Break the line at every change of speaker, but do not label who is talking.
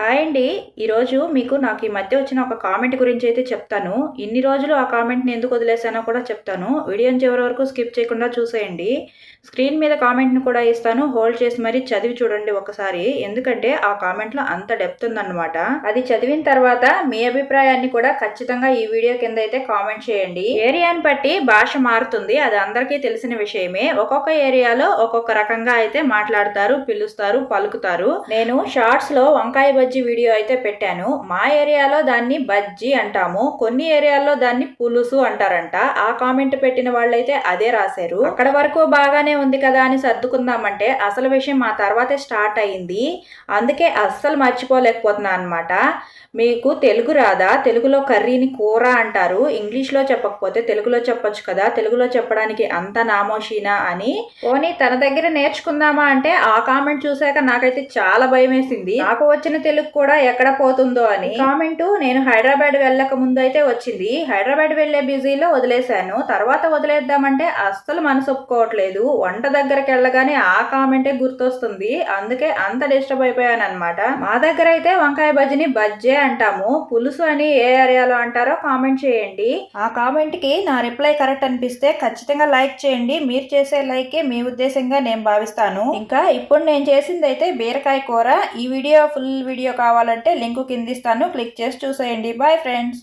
Hi అండి. ఈరోజు మీకు నాకు ఈ మధ్య వచ్చిన ఒక కామెంట్ గురించి అయితే చెప్తాను. ఇన్ని రోజులు ఆ కామెంట్ని ఎందుకు వదిలేసానో కూడా చెప్తాను. వీడియోని చివరి వరకు స్కిప్ చేయకుండా చూసేయండి. స్క్రీన్ మీద కామెంట్ని కూడా ఇస్తాను. హోల్డ్ చేసి మరీ చదివి చూడండి ఒకసారి. ఎందుకంటే ఆ కామెంట్లో అంత డెప్త్ ఉందన్నమాట. అది చదివిన తర్వాత మీ అభిప్రాయాన్ని కూడా ఖచ్చితంగా ఈ వీడియో కింద అయితే కామెంట్ చేయండి. ఏరియాని బట్టి భాష మారుతుంది. అది అందరికీ తెలిసిన విషయమే. ఒక్కొక్క ఏరియాలో ఒక్కొక్క రకంగా అయితే మాట్లాడతారు పిలుస్తారు పలుకుతారు. నేను షార్ట్స్లో వంకాయ బజ్జీ వీడియో అయితే పెట్టాను. మా ఏరియాలో దాన్ని బజ్జీ అంటాము. కొన్ని ఏరియాల్లో దాన్ని పులుసు అంటారంట. ఆ కామెంట్ పెట్టిన వాళ్ళైతే అదే రాశారు. అక్కడ వరకు బాగానే ఉంది కదా అని సర్దుకుందామంటే అసలు విషయం మా తర్వాతే స్టార్ట్ అయింది. అందుకే అస్సలు మర్చిపోలేకపోతున్నా అనమాట మీకు తెలుగు రాదా? తెలుగులో కర్రీని కూర అంటారు. ఇంగ్లీష్లో చెప్పకపోతే తెలుగులో చెప్పొచ్చు కదా? తెలుగులో చెప్పడానికి అంత నామోషీనా అని. పోనీ తన దగ్గర నేర్చుకుందామా అంటే ఆ కామెంట్ చూసాక నాకైతే చాలా భయం వేసింది నాకు వచ్చిన తెలుగు కూడా ఎక్కడ పోతుందో అని కామెంట్ నేను హైదరాబాద్ వెళ్ళక ముందు అయితే వచ్చింది. హైదరాబాద్ వెళ్ళే బిజీలో వదిలేశాను. తర్వాత వదిలేద్దామంటే అస్సలు మనసు ఒప్పుకోవట్లేదు. వంట దగ్గరికి వెళ్ళగానే ఆ కామెంటే గుర్తొస్తుంది. అందుకే అంత డిస్టర్బ్ అయిపోయాను అనమాట మా దగ్గర అయితే వంకాయ బజ్జిని బజ్జే అంటాము. పులుసు అని ఏ ఏరియాలో అంటారో కామెంట్ చేయండి. ఆ కామెంట్కి నా రిప్లై కరెక్ట్ అనిపిస్తే ఖచ్చితంగా లైక్ చేయండి. మీరు చేసే లైకే మీ ఉద్దేశంగా నేను భావిస్తాను. ఇంకా ఇప్పుడు నేను చేసింది అయితే బీరకాయ కూర. ఈ వీడియో ఫుల్ వీడియో కావాలంటే లింక్ కింద ఇస్తాను. క్లిక్ చేసి చూసేయండి. Bye friends